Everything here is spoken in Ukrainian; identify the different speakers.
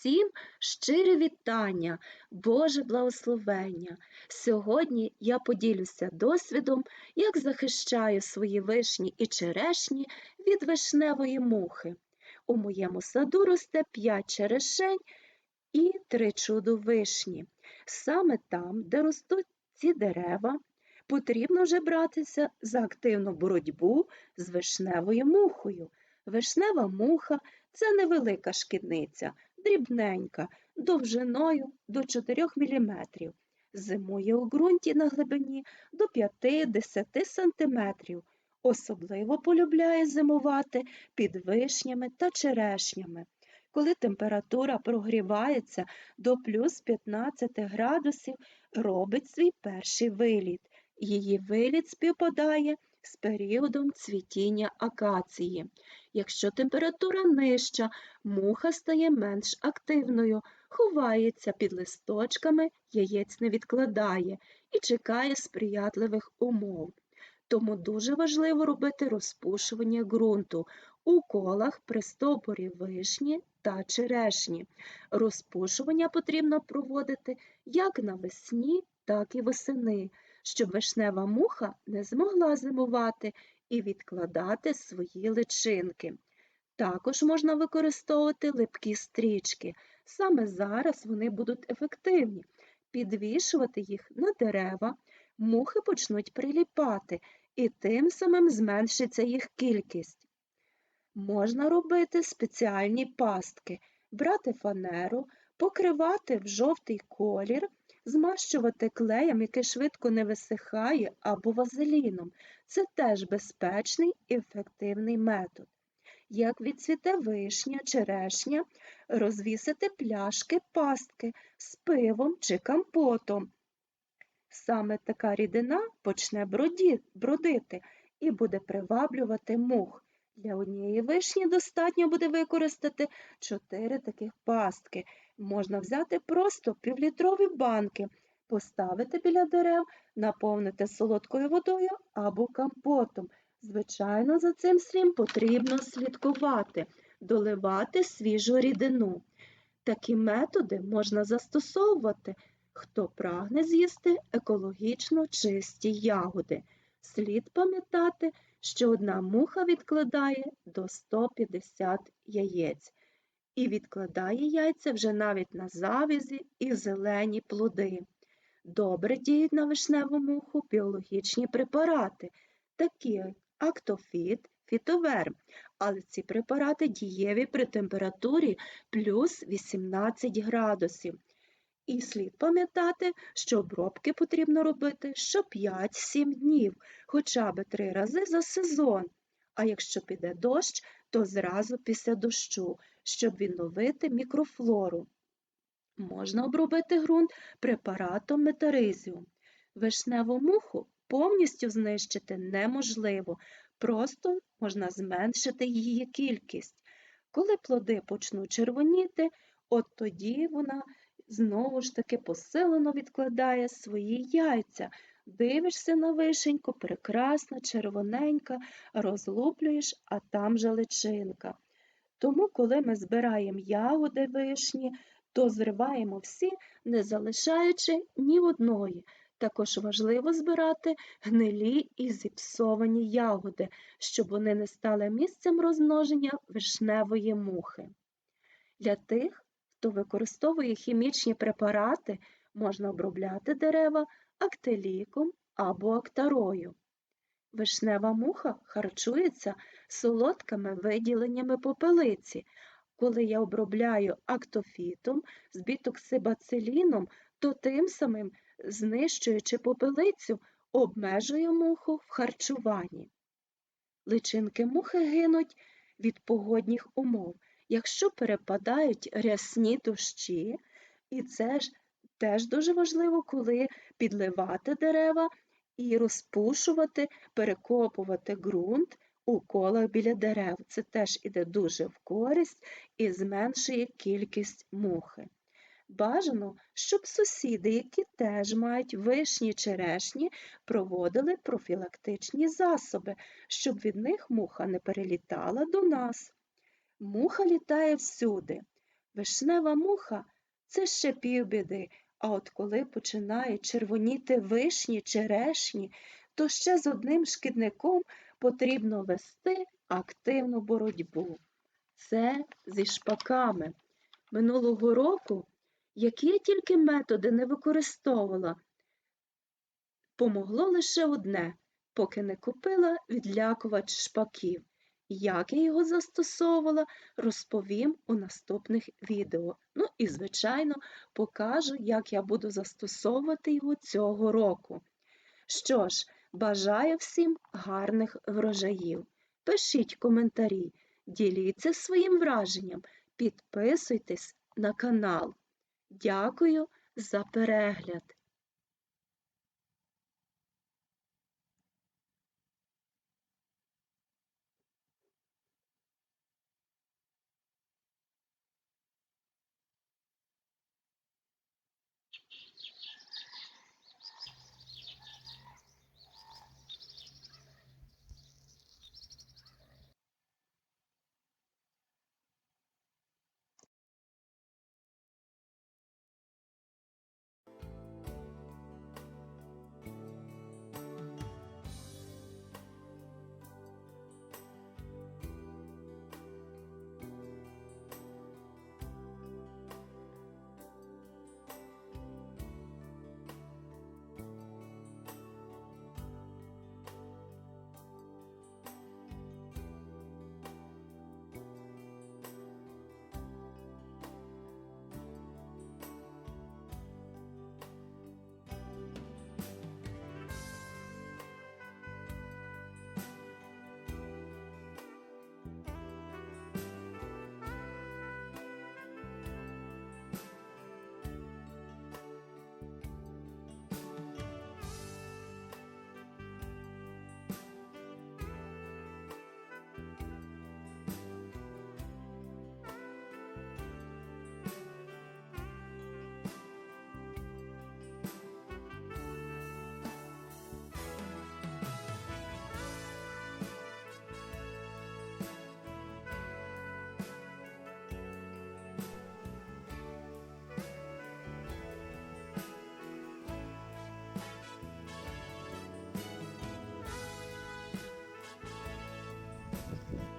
Speaker 1: Всім щирі вітання, Боже благословення. Сьогодні я поділюся досвідом, як захищаю свої вишні і черешні від вишневої мухи. У моєму саду росте 5 черешень і 3 чудо вишні. Саме там, де ростуть ці дерева, потрібно вже братися за активну боротьбу з вишневою мухою. Вишнева муха це невелика шкідниця, дрібненька, довжиною до 4 мм. Зимує у ґрунті на глибині до 5-10 см. Особливо полюбляє зимувати під вишнями та черешнями. Коли температура прогрівається до плюс 15 градусів, робить свій перший виліт. Її виліт співпадає з періодом цвітіння акації. Якщо температура нижча, муха стає менш активною, ховається під листочками, яєць не відкладає і чекає сприятливих умов. Тому дуже важливо робити розпушування ґрунту у колах при стовбурі вишні та черешні. Розпушування потрібно проводити як навесні, так і восени, щоб вишнева муха не змогла зимувати і відкладати свої личинки. Також можна використовувати липкі стрічки. Саме зараз вони будуть ефективні. Підвішувати їх на дерева, мухи почнуть приліпати, і тим самим зменшиться їх кількість. Можна робити спеціальні пастки, брати фанеру, покривати в жовтий колір, змащувати клеєм, який швидко не висихає, або вазеліном. Це теж безпечний і ефективний метод. Як відцвіте вишня, черешня, розвісити пляшки, пастки з пивом чи компотом. Саме така рідина почне бродити і буде приваблювати мух. Для однієї вишні достатньо буде використати 4 таких пастки. Можна взяти просто півлітрові банки, поставити біля дерев, наповнити солодкою водою або компотом. Звичайно, за цим слім потрібно слідкувати, доливати свіжу рідину. Такі методи можна застосовувати, хто прагне з'їсти екологічно чисті ягоди. Слід пам'ятати, що одна муха відкладає до 150 яєць і відкладає яйця вже навіть на завязі і зелені плоди. Добре діють на вишневу муху біологічні препарати, такі як актофіт, фітоверм, але ці препарати дієві при температурі плюс 18 градусів. І слід пам'ятати, що обробки потрібно робити що 5-7 днів, хоча б 3 рази за сезон. А якщо піде дощ, то зразу після дощу, щоб відновити мікрофлору. Можна обробити ґрунт препаратом метаризіум. Вишневу муху повністю знищити неможливо, просто можна зменшити її кількість. Коли плоди почнуть червоніти, от тоді вона знову ж таки посилено відкладає свої яйця. Дивишся на вишеньку, прекрасна, червоненька, розлуплюєш, а там же личинка. Тому, коли ми збираємо ягоди вишні, то зриваємо всі, не залишаючи ні одної. Також важливо збирати гнилі і зіпсовані ягоди, щоб вони не стали місцем розмноження вишневої мухи. Для тих, хто використовує хімічні препарати, можна обробляти дерева актеліком або актарою. Вишнева муха харчується солодкими виділеннями попелиці. Коли я обробляю актофітом з бітоксибациліном, то тим самим, знищуючи попелицю, обмежую муху в харчуванні. Личинки мухи гинуть від погодних умов, якщо перепадають рясні дощі, і це ж теж дуже важливо, коли підливати дерева і розпушувати, перекопувати ґрунт у колах біля дерев. Це теж іде дуже в користь і зменшує кількість мухи. Бажано, щоб сусіди, які теж мають вишні черешні, проводили профілактичні засоби, щоб від них муха не перелітала до нас. Муха літає всюди. Вишнева муха це ще півбіди, а от коли починає червоніти вишні, черешні, то ще з одним шкідником потрібно вести активну боротьбу. Це зі шпаками. Минулого року, які я тільки методи не використовувала, помогло лише одне, поки не купила відлякувач шпаків. Як я його застосовувала, розповім у наступних відео. Ну і, звичайно, покажу, як я буду застосовувати його цього року. Що ж, бажаю всім гарних врожаїв. Пишіть коментарі, діліться своїм враженням, підписуйтесь на канал. Дякую за перегляд! Thank you.